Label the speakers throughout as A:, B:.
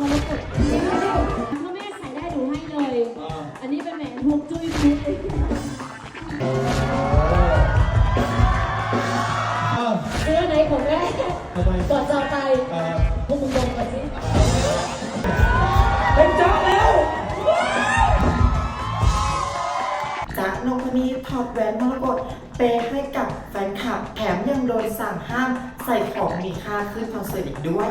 A: มรกตพ่อแม่ใส่ได้หนูให้เลย อันนี้เป็นแหวนฮวงจุ้ยพุทธ
B: อ้าว
A: เสื้อไหนของแม่
B: ทำไม
A: ก่อนจะเอาไป
B: อ่อ
A: พวกมึงลงกันสิ
B: เป็นจ๊ะแล้ว
C: จ๊ะนงพนีถอดแหวนมรกตเปให้กับ ยังโดนสั่งห้ามใส่ของมีค่าขึ้นคอนเสิร์ตอีกด้วย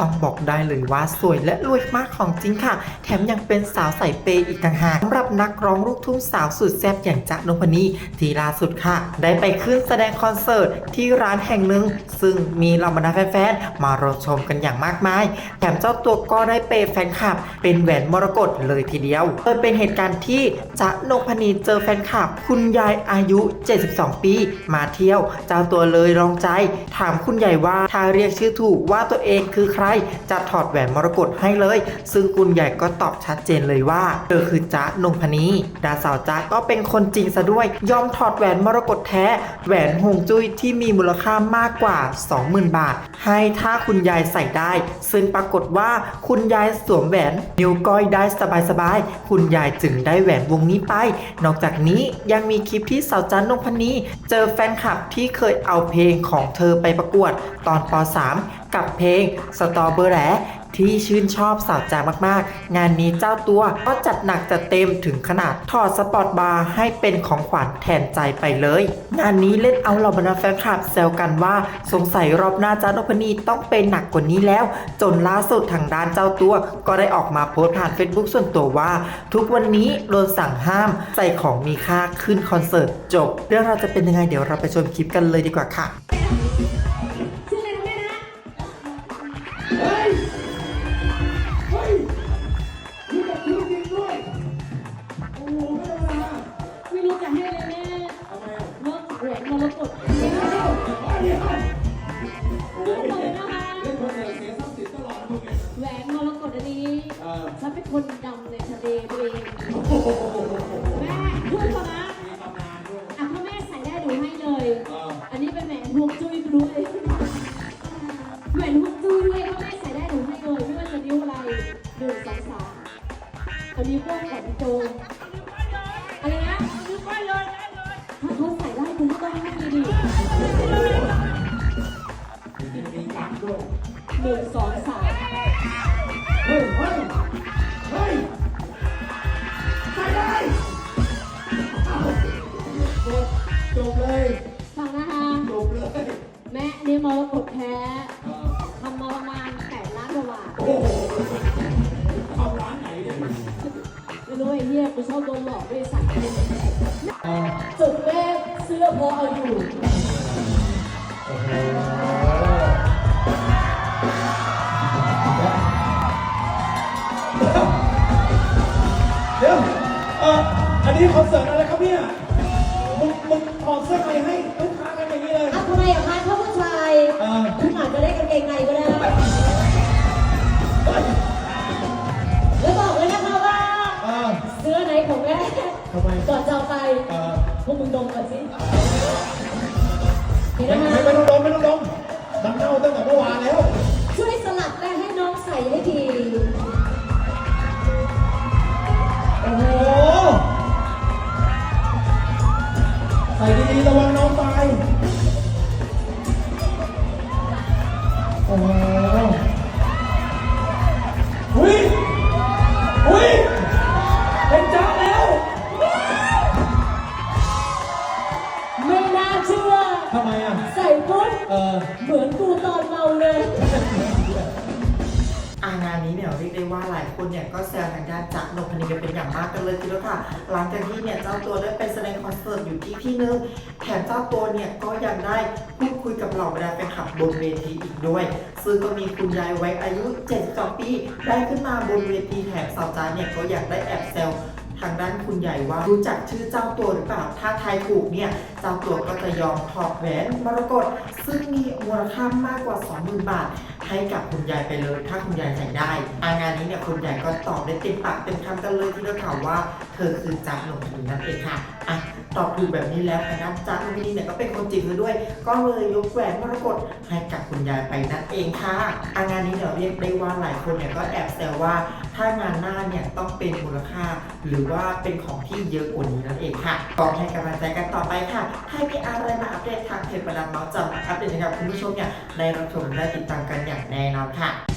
C: ต้องบอกได้เลยว่าสวยและรวยมากของจริงค่ะ แถมยังเป็นสาวใส่เปย์อีกต่างหากสำหรับนักร้องลูกทุ่งสาวสุดแซ่บอย่างจ๊ะนพนีทีล่าสุดค่ะ ได้ไปขึ้นแสดงคอนเสิร์ตที่ร้านแห่งหนึ่ง ซึ่งมีเหล่าบรรดาแฟนๆมารอชมกันอย่างมากมาย แถมเจ้าตัวก็ได้เปย์แฟนคลับ เป็นแหวนมรกตเลยทีเดียวโดยเป็นเหตุการณ์ที่จ๊ะนพนีเจอแฟนคลับ คุณยายอายุ 72 ปี มาเที่ยว เจ้าตัวเลยลองใจ ถามคุณยายว่าถ้าเรียกชื่อถูกว่าตัวเองคือใครจะถอดแหวนมรกตให้เลย ซึ่งคุณยายก็ตอบชัดเจนเลยว่าเธอคือจ๊ะนงพนีดาสาวจ๊ะก็เป็นคนจริงซะด้วย ยอมถอดแหวนมรกตแท้ แหวนหงจุ้ยที่มีมูลค่ามากกว่า 20,000 บาท ให้ถ้าคุณยายใส่ได้ ซึ่งปรากฏว่าคุณยายสวมแหวนนิ้วก้อยได้สบายๆคุณยายจึงได้แหวนวงนี้ไป นอกจากนี้ยังมีคลิปที่สาวจันนงพนีเจอแฟนคลับที่เคยเอาเพลงของเธอไปประกวดตอนป .3 กับเพลงสตอเบอร์แหล ที่ชื่นชอบสาวจามากๆ งานนี้เจ้าตัวก็จัดหนักจัดเต็มถึงขนาดถอดสปอร์ตบาร์ให้เป็นของขวัญแทนใจไปเลย งานนี้เล่นเอาเหล่าบรรดาแฟนคลับแซวกันว่าสงสัยรอบหน้าจ้านพนีต้องเป็นหนักกว่านี้แล้ว จนล่าสุดทางด้านเจ้าตัว ก็ได้ออกมาโพสต์ผ่าน Facebook ส่วนตัวว่า ทุกวันนี้โดนสั่งห้ามใส่ของมีค่าขึ้นคอนเสิร์ตจบ เรื่องเราจะเป็นยังไงเดี๋ยวเราไปชมคลิปกันเลยดีกว่าค่ะ
B: โอ้
A: เลยนะคะ
B: เล่นคนเสิร์ตเสียทรัพย์สินตลอดนะมึงเนี่ย
A: แหวนมรกตอันนี้
B: เออ
A: ฉันเป็นคนดำในทะเลตัวเอง
B: โอ้โห
A: แม่พูดก่อนนะ
B: มีตำนานด้วย
A: อะพ่อแม่ใส่ได้หนูให้เลย
B: เออ
A: อันนี้เป็นแหวนฮวงจุ้ยด้วยแหวนฮวงจุ้ยด้วยพ่อแม่ใส่ได้หนูให้เลยไม่ว่าจะนิ้วอะไรหนึ่งสองสามอานิ้วโป้งกับนิ้วโป้งอะไรนะนิ้วก้อยเลยถ้าเขาใส่ได้คุณก็ต้องให้ดิ
B: มีมี ด้วย
A: หนึ่งสองสาม
B: เฮ้ยเฮ้ยเฮ้ยใส่ได้เอาจบจบเลย
A: ฟังนะคะ
B: จบเลย
A: แม่นี่มรกตแท้
B: เออ
A: ทำมาประมาณแปดล้านกว่าบาท
B: โอ้โหเอาร้านไหนเนี่ย
A: ไม่รู้ไอ้เหี้ยกูชอบโดนหลอกด้วยสัต
B: เดี๋
A: ย
B: วเอออันนี้คอนเสิร์ตอะไรครับเนี่ยมึงมึงถอดเสื้อในให้ลูกค้ากันอย่างนี้เลย
A: อะทำไมอะคะถ้าผู้ชาย
B: เออ
A: คุณอาจจะได้กางเกงในก็ได้
B: เฮ้ย
A: แล้วบอกเลยนะคะว่า
B: เออ
A: เสื้อไหนของแม่
B: ทำไม
A: ก่อนจะเอาไป
B: เออ
A: พวกมึงดมก่อนสิ หุ้ยหุ้
B: ยเป็นจ้าแล้ว
A: ไม่น่าเชื่อ
B: ทำไมอะ
A: ใส่ปุ๊บ
B: เออ
A: เหมือนกูตอ
C: นี้เนี่ยเรียกได้ว่าหลายคนเนี่ยก็แซวทางด้านจักรนพนีกันเป็นอย่างมากกันเลยทีเดียวค่ะ หลังจากที่เนี่ยเจ้าตัวได้ไปแสดงคอนเสิร์ตอยู่ที่ที่นึงแถมเจ้าตัวเนี่ยก็ยังได้พูดคุยกับเหล่าบรรดาแฟนคลับบนเวทีอีกด้วย ซึ่งก็มีคุณยายไว้อายุ72ปีได้ขึ้นมาบนเวทีแถมสาวจ้าเนี่ยก็อยากได้แอบแซวทางด้านคุณใหญ่ว่ารู้จักชื่อเจ้าตัวหรือเปล่า ถ้าทายถูกเนี่ย เจ้าตัวก็จะยอมถอดแหวนมรกตซึ่งมีมูลค่ามากกว่า 20,000 บาท ให้กับคุณยายไปเลย ถ้าคุณยายใส่ได้อางานนี้เนี่ยคุณยายก็ตอบได้เต็มปากเต็มคำกันเลยที่ได้ข่าวว่า เธอคือจ๊ะนงพนีนั่นเองค่ะอะ ตอบถูกแบบนี้แล้วทางด้านจ๊ะนงพนีเนี่ยก็เป็นคนจริงเลยด้วย ก็เลยยกแหวนมรกตให้กับคุณยายไปนั่นเองค่ะอางานนี้เนี่ยเรียกได้ว่าหลายคนเนี่ยก็แอบแซวว่าถ้างานหน้าเนี่ยต้องเป็นมูลค่า หรือว่าเป็นของที่เยอะกว่านี้นั่นเองค่ะก็ให้กำลังใจกันต่อไปค่ะถ้ามีอะไรมาอัปเดตทางเพจประดับเมาส์จะมาอัปเดตให้กับคุณผู้ชมเนี่ยได้รับชมและติดตามกันอย่างแน่นอนค่ะ